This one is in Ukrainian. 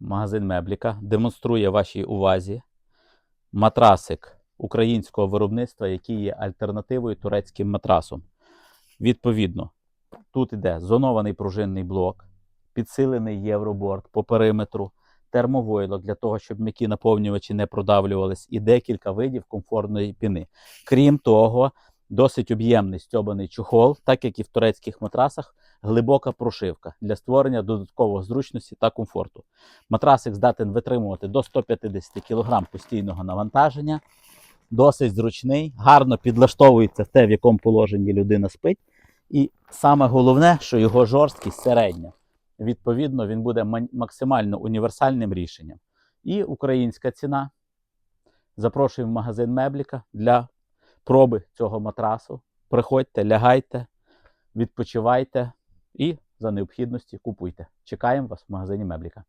магазин Мебліка демонструє вашій увазі матрасик українського виробництва, який є альтернативою турецьким матрасом. Відповідно, тут іде зонований пружинний блок, підсилений євроборд по периметру, термовойло для того, щоб м'які наповнювачі не продавлювались, і декілька видів комфортної піни. Крім того, досить об'ємний стьобаний чохол, так як і в турецьких матрасах, глибока прошивка для створення додаткової зручності та комфорту. Матрасик здатен витримувати до 150 кг постійного навантаження, досить зручний, гарно підлаштовується те, в якому положенні людина спить. І саме головне, що його жорсткість середня. Відповідно, він буде максимально універсальним рішенням. І українська ціна. Запрошуємо в магазин Мебліка для проби цього матрасу. Приходьте, лягайте, відпочивайте і за необхідності купуйте. Чекаємо вас в магазині Мебліка.